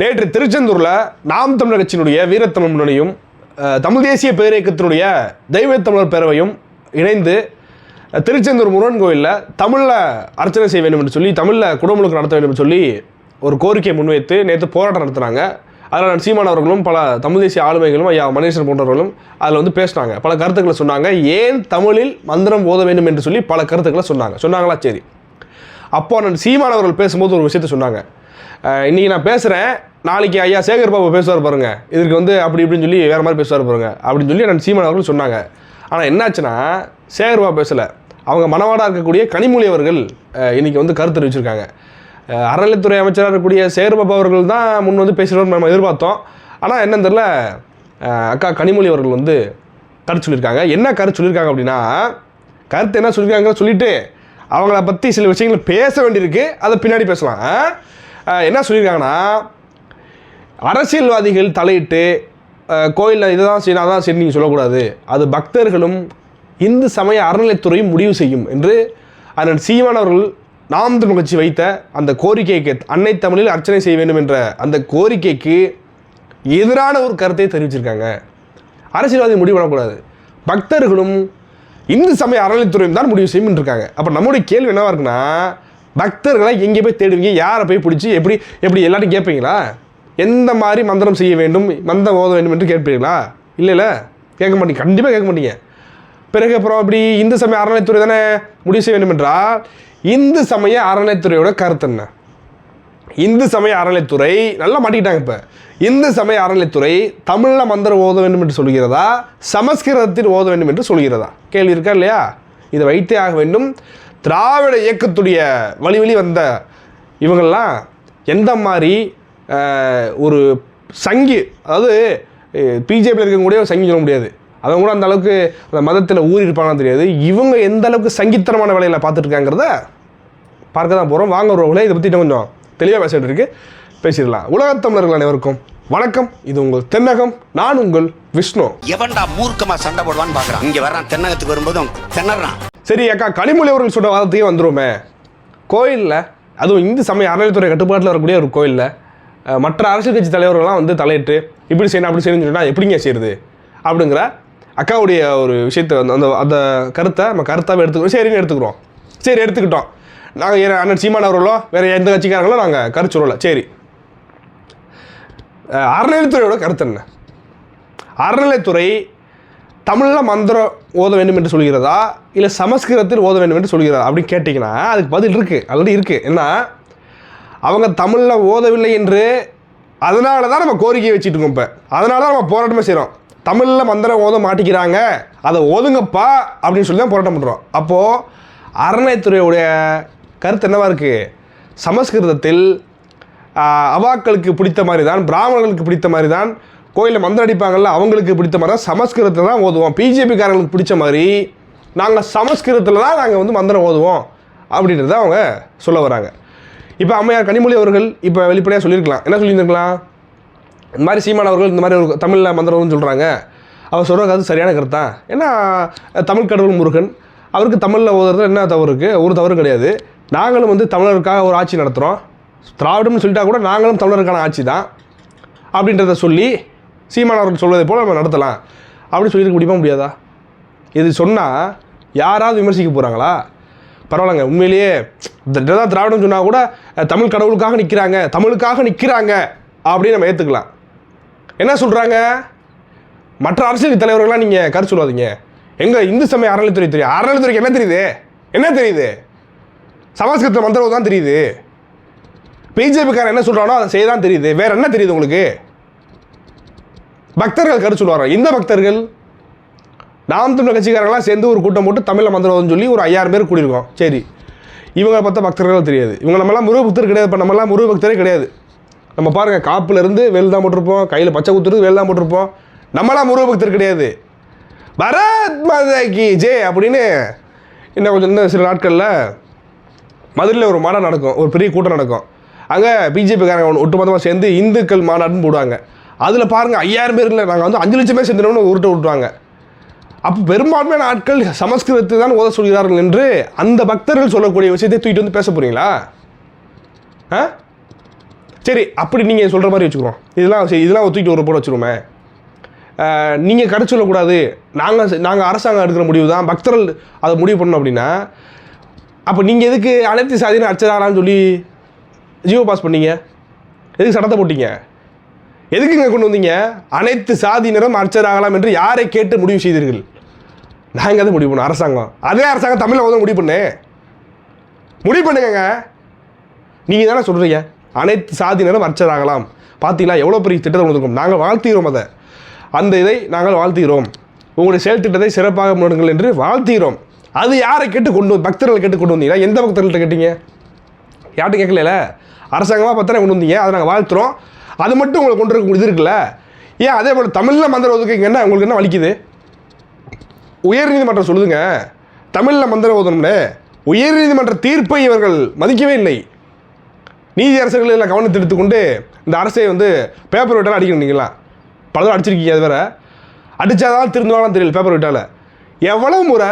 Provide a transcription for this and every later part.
நேற்று திருச்செந்தூரில் நாம் தமிழர் கட்சியினுடைய வீரத்தமிழ் முன்னணியும் தமிழ் தேசிய பேரியக்கத்தினுடைய தெய்வ தமிழர் பேரவையும் இணைந்து திருச்செந்தூர் முருகன் கோயிலில் தமிழில் அர்ச்சனை செய்ய வேண்டும் என்று சொல்லி தமிழில் குடமுழுக்கு நடத்த வேண்டும் என்று சொல்லி ஒரு கோரிக்கையை முன்வைத்து நேற்று போராட்டம் நடத்துனாங்க. அதில் நான் சீமான் அவர்களும் பல தமிழ் தேசிய ஆளுமைகளும் ஐயா மணேசன் போன்றவர்களும் அதில் வந்து பேசினாங்க. பல கருத்துக்களை சொன்னாங்க. ஏன் தமிழில் மந்திரம் ஓத வேண்டும் என்று சொல்லி பல கருத்துக்களை சொன்னாங்க. சொன்னாங்களா? சரி. அப்போ நான் சீமான் அவர்கள் பேசும்போது ஒரு விஷயத்தை சொன்னாங்க. இன்றைக்கி நான் பேசுகிறேன் நாளைக்கு ஐயா சேகர் பாபு பேசுவார் பாருங்க. இதற்கு வந்து அப்படி இப்படின்னு சொல்லி வேறு மாதிரி பேசுவார் பாருங்க. அப்படின்னு சொல்லி நான் சீமான் அவர்கள் சொன்னாங்க. ஆனால் என்னாச்சுன்னா சேகர் பாபு பேசலை. அவங்க மனவாடாக இருக்கக்கூடிய கனிமொழி அவர்கள் இன்றைக்கி வந்து கருத்து தெரிவிச்சிருக்காங்க. அறநிலைத்துறை அமைச்சராக இருக்கக்கூடிய சேகர் பாபு அவர்கள் தான் முன் வந்து பேசுகிறோம் நம்ம எதிர்பார்த்தோம். ஆனால் என்னன்னு தெரில அக்கா கனிமொழி அவர்கள் வந்து கருத்து சொல்லியிருக்காங்க. என்ன கருத்து சொல்லியிருக்காங்க அப்படின்னா கருத்து என்ன சொல்லியிருக்காங்க சொல்லிட்டு அவங்கள பற்றி சில விஷயங்கள் பேச வேண்டியிருக்கு. அதை பின்னாடி பேசலாம். என்ன சொல்லியிருக்காங்கன்னா அரசியல்வாதிகள் தலையிட்டு கோயிலில் இதை தான் செய்யணும் அதான் சரி நீங்கள் சொல்லக்கூடாது. அது பக்தர்களும் இந்து சமய அறநிலைத்துறையும் முடிவு செய்யும் என்று அதன் சீமானவர்கள் நாம் தமிழ் கட்சி வைத்த அந்த கோரிக்கைக்கு அன்னை தமிழில் அர்ச்சனை செய்ய வேண்டும் என்ற அந்த கோரிக்கைக்கு எதிரான ஒரு கருத்தை தெரிவிச்சிருக்காங்க. அரசியல்வாதி முடிவு பண்ணக்கூடாது. பக்தர்களும் இந்து சமய அறநிலைத்துறையும் தான் முடிவு செய்யும் இருக்காங்க அப்போ நம்முடைய கேள்வி என்னவா இருக்குன்னா பக்தர்களை எங்கே போய் தேடுவீங்க? யாரை போய் பிடிச்சி எப்படி எப்படி எல்லாரும் கேட்பீங்களா? எந்த மாதிரி மந்திரம் செய்ய வேண்டும் மந்திரம் ஓத வேண்டும் என்று கேட்பீங்களா இல்லைல்ல கேட்க மாட்டீங்க. கண்டிப்பாக கேட்க மாட்டீங்க. பிறகு அப்புறம் இப்படி இந்து சமய அறநிலைத்துறை தானே முடிவு செய்ய வேண்டும் என்றால் இந்து சமய அறநிலைத்துறையோட கருத்து என்ன? இந்து சமய அறநிலைத்துறை நல்லா மாட்டிக்கிட்டாங்க இப்போ. இந்து சமய அறநிலைத்துறை தமிழில் மந்திரம் ஓத வேண்டும் என்று சொல்கிறதா? சமஸ்கிருதத்தில் ஓத வேண்டும் என்று சொல்கிறதா? கேள்வி இருக்கா இல்லையா? இதை வைத்தே ஆக வேண்டும். திராவிட இயக்கத்துடைய வழி வழி வந்த இவங்கள்லாம் எந்த மாதிரி ஒரு சங்கி அதாவது பிஜேபியில் இருக்கக்கூடிய ஒரு சங்கி சொல்ல முடியாது. அவங்க கூட அந்த அளவுக்கு அந்த மதத்தில் ஊறி இருப்பாங்கன்னு தெரியாது. இவங்க எந்த அளவுக்கு சங்கித்தனமான வேலையில் பார்த்துட்ருக்காங்கிறத பார்க்க தான் போகிறோம் வாங்க உறவுகளே இதை பற்றி கொஞ்சம் தெளிவாக பேசிகிட்டு இருக்கு. பேசிடலாம். உலகத் தமிழர்கள் அனைவருக்கும் வணக்கம். இது உங்கள் தென்னகம். நான் உங்கள் விஷ்ணு. எவன்டா மூர்க்கமா சண்டை போடுவான்னு பாக்குறான். இங்க வர்றான். தென்னகத்துக்கு வரும்போது அவன் திணறான். சரி அக்கா கனிமொழி அவர்கள் சொன்ன வாதத்தையே வந்துருமே. கோயிலில் அதுவும் இந்து சமய அறநிலைத்துறை கட்டுப்பாட்டில் வரக்கூடிய ஒரு கோயிலில் மற்ற அரசியல் கட்சி தலைவர்கள்லாம் வந்து தலையிட்டு இப்படி செய்யணும் அப்படி செய்யணும்னு சொன்னால் எப்படிங்க செய்யுது அப்படிங்கிற அக்காவுடைய ஒரு விஷயத்தை வந்து அந்த அந்த கருத்தை நம்ம கருத்தாகவே எடுத்துக்கிறோம். சரின்னு எடுத்துக்கிறோம். சரி எடுத்துக்கிட்டோம். நாங்கள் அண்ணன் சீமான் அவர்களோ வேறு எந்த கட்சிக்காரங்களோ நாங்கள் கருத்து சொல்லலை. சரி. அறநிலைத்துறையோட கருத்து என்ன? அறநிலைத்துறை தமிழில் மந்திரம் ஓத வேண்டும் என்று சொல்கிறதா? இல்லை சமஸ்கிருதத்தில் ஓத வேண்டும் என்று சொல்கிறதா? அப்படின்னு கேட்டிங்கன்னா அதுக்கு பதில் இருக்குது ஆல்ரெடி இருக்குது என்ன? அவங்க தமிழில் ஓதவில்லை என்று அதனால தான் நம்ம கோரிக்கை வச்சுட்டு இருக்கோம் இப்போ. அதனால தான் நம்ம போராட்டமே செய்கிறோம் தமிழில் மந்திரம் ஓத மாட்டிக்கிறாங்க. அதை ஓதுங்கப்பா அப்படின்னு சொல்லி தான் போராட்டம் பண்ணுறோம் அப்போது அறநிலைத்துறையுடைய கருத்து என்னவா இருக்குது சமஸ்கிருதத்தில் அவாக்களுக்கு பிடித்த மாதிரி தான் பிராமணர்களுக்கு பிடித்த மாதிரி தான் கோயிலில் மந்திரம் அடிப்பாங்கல்ல அவங்களுக்கு பிடித்த மாதிரி தான் சமஸ்கிருதத்தில் தான் ஓதுவோம். பிஜேபிக்காரங்களுக்கு பிடிச்ச மாதிரி நாங்கள் சமஸ்கிருதத்தில் தான் நாங்கள் வந்து மந்திரம் ஓதுவோம் அப்படின்றத அவங்க சொல்ல வராங்க. இப்போ அம்மையார் கனிமொழி அவர்கள் இப்போ வெளிப்படையாக சொல்லியிருக்கலாம். என்ன சொல்லியிருந்திருக்கலாம்? இந்த மாதிரி சீமான் அவர்கள் இந்த மாதிரி ஒரு தமிழில் மந்திரம்னு சொல்கிறாங்க அவர் சொல்கிறது அது சரியான கருத்தா? ஏன்னா தமிழ் கடவுள் முருகன் அவருக்கு தமிழில் ஓதுறது என்ன தவறு இருக்குது ஒரு தவறு கிடையாது. நாங்களும் வந்து தமிழருக்காக ஒரு ஆட்சி நடத்துகிறோம் திராவிடம்னு சொல்லிட்டா கூட நாங்களும் தமிழருக்கான ஆட்சி தான் அப்படின்றத சொல்லி சீமான் அவர்கள் சொல்வதை போல் நம்ம நடத்தலாம். அப்படின்னு சொல்லியிருக்க முடியுமா முடியாதா? இது சொன்னால் யாராவது விமர்சிக்க போகிறாங்களா பரவாயில்லைங்க உண்மையிலேயே இந்த தான் திராவிடம் சொன்னால் கூட தமிழ் கடவுளுக்காக நிற்கிறாங்க தமிழுக்காக நிற்கிறாங்க அப்படின்னு நம்ம ஏற்றுக்கலாம் என்ன சொல்கிறாங்க மற்ற அரசியல் தலைவர்கள்லாம் நீங்கள் கருத்து சொல்லாதீங்க. எங்கள் இந்து சமய அறநிலைத்துறை தெரியும். அறநிலைத்துறைக்கு என்ன தெரியுது? என்ன தெரியுது? சமஸ்கிருத்த மந்திரம் தான் தெரியுது. பிஜேபிக்காரன் என்ன சொல்கிறானோ அதை செய்ய தான் தெரியுது. வேறு என்ன தெரியுது உங்களுக்கு? பக்தர்கள் கருத்து சொல்லுவாங்க. இந்த பக்தர்கள் நாம் தமிழ் கட்சிக்காரங்களாம் சேர்ந்து ஒரு கூட்டம் போட்டு தமிழில் மந்திரவாதம் சொல்லி ஒரு ஐயாயிரம் பேர் கூடியிருக்கோம். சரி இவங்களை பார்த்தா பக்தர்கள் தெரியாது. இவங்க நம்மலாம் முருக பக்தர் கிடையாது இப்போ நம்மளாம் முருக பக்தரே கிடையாது. நம்ம பாருங்கள் காப்புலேருந்து வேல் தான் போட்டிருப்போம் கையில் பச்சை குத்துறது வேல் தான் போட்டிருப்போம். நம்மளாம் முருக பக்தர் கிடையாது. பரத் மாதா கி ஜே அப்படின்னு இன்னும் கொஞ்சம் இன்னும் சில நாட்களில் மதுரையில் ஒரு மாநாடு நடக்கும் ஒரு பெரிய கூட்டம் நடக்கும். அங்கே பிஜேபிக்காரங்க ஒன்று ஒட்டுமொத்தமாக சேர்ந்து இந்துக்கள் மாநாடுன்னு போடுவாங்க. அதில் பாருங்கள் ஐயாயிரம் பேர் இல்லை நாங்கள் வந்து அஞ்சு லட்சம் பேர் சேர்ந்தோம்னு உருட்ட விட்டுருவாங்க. அப்போ பெரும்பான்மையான ஆட்கள் சமஸ்கிருதத்தை தான் ஓத சொல்கிறார்கள் என்று அந்த பக்தர்கள் சொல்லக்கூடிய விஷயத்தை தூக்கிட்டு வந்து பேச போகிறீங்களா ஆ? சரி அப்படி நீங்கள் சொல்கிற மாதிரி வச்சுக்கிறோம். இதெல்லாம் சரி இதெல்லாம் ஒத்துக்கிட்டு ஒரு போட வச்சுருவோமே. நீங்கள் கடை சொல்லக்கூடாது. நாங்கள் நாங்கள் அரசாங்கம் எடுக்கிற முடிவு தான். பக்தர்கள் அதை முடிவு பண்ணோம் அப்படின்னா அப்போ நீங்கள் எதுக்கு அனைத்து சாதியினர் அர்ச்சராலான்னு சொல்லி ஜியோ பாஸ் பண்ணீங்க? எதுக்கு சட்டத்தை போட்டீங்க? எதுக்குங்க கொண்டு வந்தீங்க? அனைத்து சாதியினரும் அர்ச்சராகலாம் என்று யாரை கேட்டு முடிவு செய்தீர்கள்? நாங்கள் தான் முடிவு பண்ணோம் அரசாங்கம். அதே அரசாங்கம் தமிழில் வந்து முடிவு பண்ணு. முடிவு பண்ணுங்கங்க. நீங்கள் தானே சொல்கிறீங்க அனைத்து சாதியினரும் அர்ச்சராகலாம் பார்த்தீங்களா எவ்வளோ பெரிய திட்டத்தை கொண்டு நாங்கள் வாழ்த்துகிறோம் அதை. அந்த இதை நாங்கள் வாழ்த்துகிறோம். உங்களுடைய செயல் திட்டத்தை சிறப்பாக முன்னுங்கள் என்று வாழ்த்துகிறோம். அது யாரை கேட்டு கொண்டு பக்தர்களை கேட்டு கொண்டு வந்தீங்களா? எந்த பக்தர்கள்ட்ட கேட்டீங்க? யார்கிட்ட கேட்கல அரசாங்கமாக பத்திரம் கொண்டு வந்தீங்க? அதை நாங்கள் வாழ்த்துறோம். அது மட்டும் உங்களை கொண்டு இருக்க இது இருக்குல்ல? ஏன் அதே போல் தமிழில் மந்திரம் ஒதுக்குங்க என்ன? உங்களுக்கு என்ன வலிக்குது? உயர்நீதிமன்றம் சொல்லுதுங்க. தமிழில் மந்திரம் ஓதணும்னே உயர்நீதிமன்ற தீர்ப்பை இவர்கள் மதிக்கவே இல்லை. நீதி அரசர்கள் எல்லாம் கவனத்தை எடுத்துக்கொண்டு இந்த அரசை வந்து பேப்பர் விட்டாலும் அடிக்கணுங்களா பலரும் அடிச்சிருக்கீங்க அது வேற. அடித்தாதான் திருந்துவாங்கன்னு தெரியல பேப்பர் விட்டால எவ்வளவு முறை?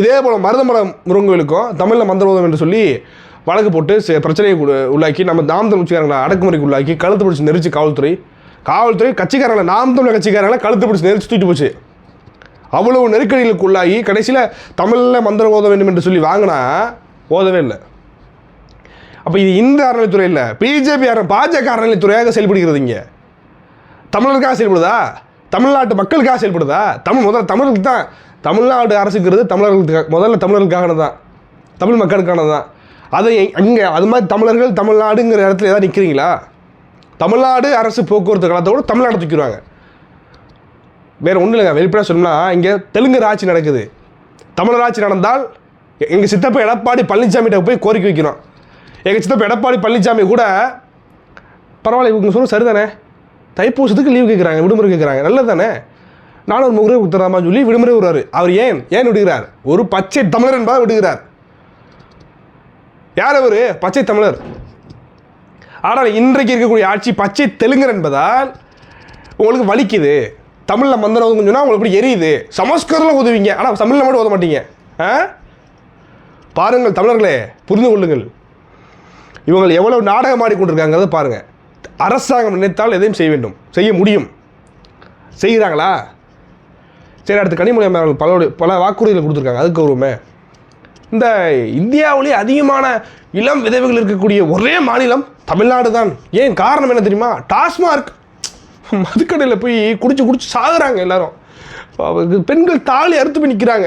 இதே போல் மருதமரம் முருங்கோயிலுக்கும் தமிழில் மந்திரோதம் என்று சொல்லி வழக்கு போட்டு பிரச்சனையை உள்ளாக்கி நம்ம நாம் தமிழ் கட்சிக்காரங்களை அடக்குமுறைக்கு உள்ளாக்கி கழுத்து பிடிச்சி நெரிச்சு காவல்துறை. காவல்துறை கட்சிக்காரங்களை நாம் தமிழ் கட்சிக்காரங்களை கழுத்து பிடிச்சி நெரிச்சு தூக்கிட்டு போச்சு. அவ்வளவு நெருக்கடிகளுக்கு உள்ளாகி கடைசியில் தமிழில் மந்திரம் ஓத வேண்டும் என்று சொல்லி வாங்கினா ஓதவே இல்லை. அப்போ இது இந்த அறநிலைத்துறை இல்லை. பிஜேபி அற பாஜக அறநிலைத்துறையாக செயல்படுகிறது இங்கே. தமிழருக்காக செயல்படுதா? தமிழ்நாட்டு மக்களுக்காக செயல்படுதா? தமிழ் முதல்ல தமிழர்களுக்கு தான் தமிழ்நாடு அரசுங்கிறது தமிழர்களுக்கு முதல்ல தமிழர்களுக்கானது தான் தமிழ் மக்களுக்கானது தான் அதை அங்கே அது மாதிரி தமிழர்கள் தமிழ்நாடுங்கிற இடத்துல ஏதாவது நிற்கிறீங்களா தமிழ்நாடு அரசு போக்குவரத்து கழகத்தோடு தமிழ்நாடு தூக்கிடுவாங்க. வேறு ஒன்றும் இல்லைங்க. வெளிப்படையாக சொன்னோம்னா இங்கே தெலுங்கு ஆட்சி நடக்குது. தமிழர் ஆட்சி நடந்தால் எங்கள் சித்தப்பா எடப்பாடி பழனிசாமிகிட்ட போய் கோரிக்கை வைக்கிறோம் எங்கள் சித்தப்பா எடப்பாடி பழனிசாமி கூட பரவாயில்ல இவங்க சொல்ல சரிதானே? தைப்பூசத்துக்கு லீவ் கேட்குறாங்க விடுமுறை கேட்குறாங்க நல்லது தானே நானும் ஒரு முறை கொடுத்துறாமா சொல்லி விடுமுறை விடுறாரு. அவர் ஏன்? ஏன் விடுகிறார்? ஒரு பச்சை தமிழர் என்பதை விடுகிறார். யார் அவர்? பச்சை தமிழர். ஆனால் இன்றைக்கு இருக்கக்கூடிய ஆட்சி பச்சை தெலுங்கர் என்பதால் உங்களுக்கு வலிக்குது. தமிழில் மந்திரம் ஒதுங்க சொன்னால் உங்களுக்கு இப்படி எரியுது. சமஸ்கிருதத்தில் உதவிங்க ஆனால் தமிழில் மட்டும் ஓத மாட்டீங்க. ஆ? பாருங்கள் தமிழர்களே புரிந்து கொள்ளுங்கள். இவங்க எவ்வளோ நாடகம் ஆடிக்கொண்டிருக்காங்கிறத பாருங்கள் அரசாங்கம் நினைத்தால் எதையும் செய்ய வேண்டும். செய்ய முடியும். செய்கிறாங்களா? சரி அடுத்து கனிமொழி அவர்கள் பல பல வாக்குறுதிகள் கொடுத்துருக்காங்க. அதுக்கு வருமே இந்த இந்தியாவிலேயே அதிகமான இளம் விதவைகள் இருக்கக்கூடிய ஒரே மாநிலம் தமிழ்நாடு தான். ஏன் காரணம் என்ன தெரியுமா? டாஸ்மார்க். மதுக்கடையில் போய் குடிச்சு குடிச்சு சாகுறாங்க எல்லாரும். பெண்கள் தாலி அறுத்து போய் நிற்கிறாங்க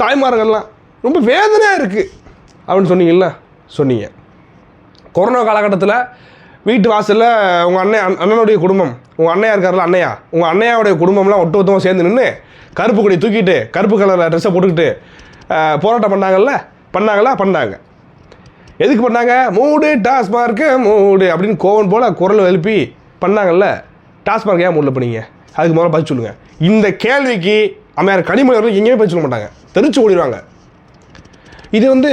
தாய்மார்கள்லாம். ரொம்ப வேதனையாக இருக்குது அப்படின்னு சொன்னீங்கல்ல? சொன்னீங்க. கொரோனா காலகட்டத்தில் வீட்டு வாசலில் உங்கள் அண்ணன் அண்ணனுடைய குடும்பம். உங்கள் அண்ணையா இருக்கார்ல அண்ணையா? உங்கள் அண்ணையாவுடைய குடும்பம்லாம் ஒட்டு மொத்தமாக சேர்ந்து நின்று கருப்பு கொடி தூக்கிட்டு கருப்பு கலரில் ட்ரெஸ்ஸை போட்டுக்கிட்டு போராட்டம் பண்ணாங்கல்ல? பண்ணாங்களா? பண்ணாங்க. எதுக்கு பண்ணாங்க? மூடு டாஸ்மார்க்கு மூடு அப்படின்னு கோவன் போல் குரல் எழுப்பி பண்ணாங்கல்ல? டாஸ்மார்க் ஏன் மூடில் பண்ணீங்க? அதுக்கு முதல்ல பதில் சொல்லுங்கள் இந்த கேள்விக்கு அம்மையார் கனிமொழி அவர்கள் எங்கேயுமே பதில் சொல்ல மாட்டாங்க. தெரிச்சு ஓடிடுவாங்க. இது வந்து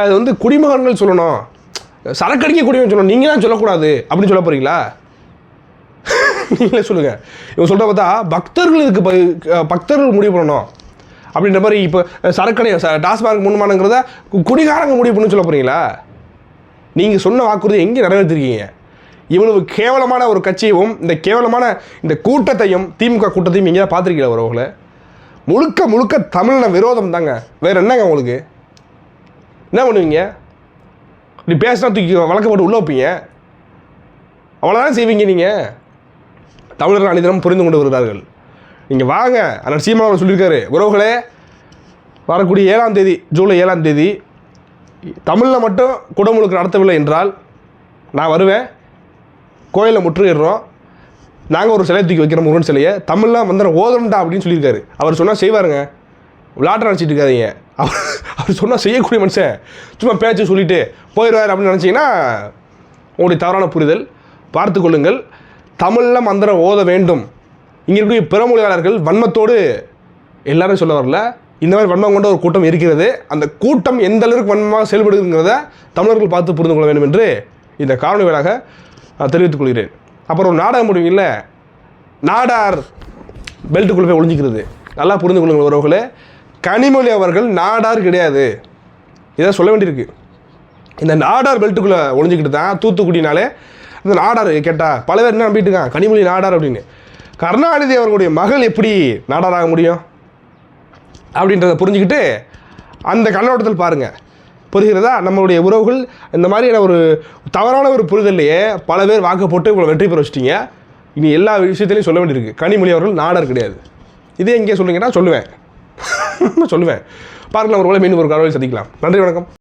அது வந்து குடிமகன்கள் சொல்லணும். சரக்கடிக்க குடிமகன் சொல்லணும். நீங்கள் தான் சொல்லக்கூடாது அப்படின்னு சொல்ல போகிறீங்களா நீங்களே சொல்லுங்கள் இவங்க சொல்கிற பார்த்தா பக்தர்களுக்கு பக்தர்கள் முடிவு பண்ணணும். அப்படின்ற மாதிரி இப்போ சரக்கடை டாஸ்மார்க் முன்மானங்கிறத குடிகாரங்க முடிவு பண்ணு சொல்ல போகிறீங்களா நீங்கள் சொன்ன வாக்குறுதி எங்கே நிறைவேற்றிருக்கீங்க? இவ்வளவு கேவலமான ஒரு கட்சியையும் இந்த கேவலமான இந்த கூட்டத்தையும் திமுக கூட்டத்தையும் எங்கேயாவது பார்த்துருக்கீங்களா உறவுகளை முழுக்க முழுக்க தமிழின விரோதம் தாங்க. வேறு என்னங்க உங்களுக்கு? என்ன பண்ணுவீங்க? இப்படி பேசினா தூக்கி வழக்கு போட்டு உள்ளே வைப்பீங்க? அவ்வளோதான் செய்வீங்க நீங்கள் தமிழர்கள் அனைத்திலும் புரிந்து கொண்டு வருகிறார்கள். நீங்கள் வாங்க. அண்ணன் சீமான் அவர் சொல்லியிருக்காரு. உறவுகளே வரக்கூடிய ஏழாம் தேதி ஜூலை ஏழாம் தேதி தமிழில் மட்டும் குடமுழுக்கு நடத்தவில்லை என்றால் நான் வருவேன். கோயிலை முற்றுகிறோம் நாங்கள் ஒரு சிலையை தூக்கி வைக்கிறோம் முருகன் சிலையை. தமிழில் மந்திரம் ஓதணும்டா அப்படின்னு சொல்லியிருக்காரு. அவர் சொன்னால் செய்வாருங்க. விளாட்ட நினச்சிட்டு இருக்காதீங்க. அவர் அவர் சொன்னால் செய்யக்கூடிய மனுஷன். சும்மா பேச்சு சொல்லிவிட்டு போயிடுவார் அப்படின்னு நினச்சிங்கன்னா உங்களுடைய தவறான புரிதல். பார்த்து கொள்ளுங்கள். தமிழில் மந்திரம் ஓத வேண்டும். இங்கே இருக்கக்கூடிய பிற மொழியாளர்கள் வன்மத்தோடு எல்லாரும் சொல்ல வரல. இந்த மாதிரி வன்மம் கொண்ட ஒரு கூட்டம் இருக்கிறது. அந்த கூட்டம் எந்த அளவுக்கு வன்மமாக செயல்படுதுங்கிறத தமிழர்கள் பார்த்து புரிந்து கொள்ள வேண்டும் என்று இந்த காணொலி வேளாக நான் தெரிவித்துக் கொள்கிறேன். அப்புறம் ஒரு நாடகம் முடிவீங்கள நாடார் பெல்ட்டுக்குள்ளே போய் ஒளிஞ்சிக்கிறது நல்லா புரிந்து கொள்ளுங்கள் உறவுகளே. கனிமொழி அவர்கள் நாடார் கிடையாது. இதை சொல்ல வேண்டியிருக்கு. இந்த நாடார் பெல்ட்டுக்குள்ளே ஒளிஞ்சிக்கிட்டு தான் தூத்துக்குடினாலே இந்த நாடார் கேட்டால் பல பேர் என்ன நம்பிட்டு இருக்கான் கனிமொழி நாடார் அப்படின்னு. கருணாநிதி அவர்களுடைய மகள் எப்படி நாடாராக முடியும்? அப்படின்றத புரிஞ்சுக்கிட்டு அந்த கண்ணோட்டத்தில் பாருங்கள் புரிகிறதா? நம்மளுடைய உறவுகள் இந்த மாதிரியான ஒரு தவறான ஒரு புரிதல்லையே பல பேர் வாக்கு போட்டு உங்களை வெற்றி பெற வச்சிட்டீங்க. இனி எல்லா விஷயத்துலையும் சொல்ல வேண்டியிருக்கு. கனிமொழி அவர்கள் நாடர் கிடையாது. இதே எங்கே சொல்லுங்கன்னா சொல்லுவேன். சொல்லுவேன். பாருங்களேன் ஒரு மீன் மீண்டும் ஒரு கடவுளை சந்திக்கலாம். நன்றி வணக்கம்.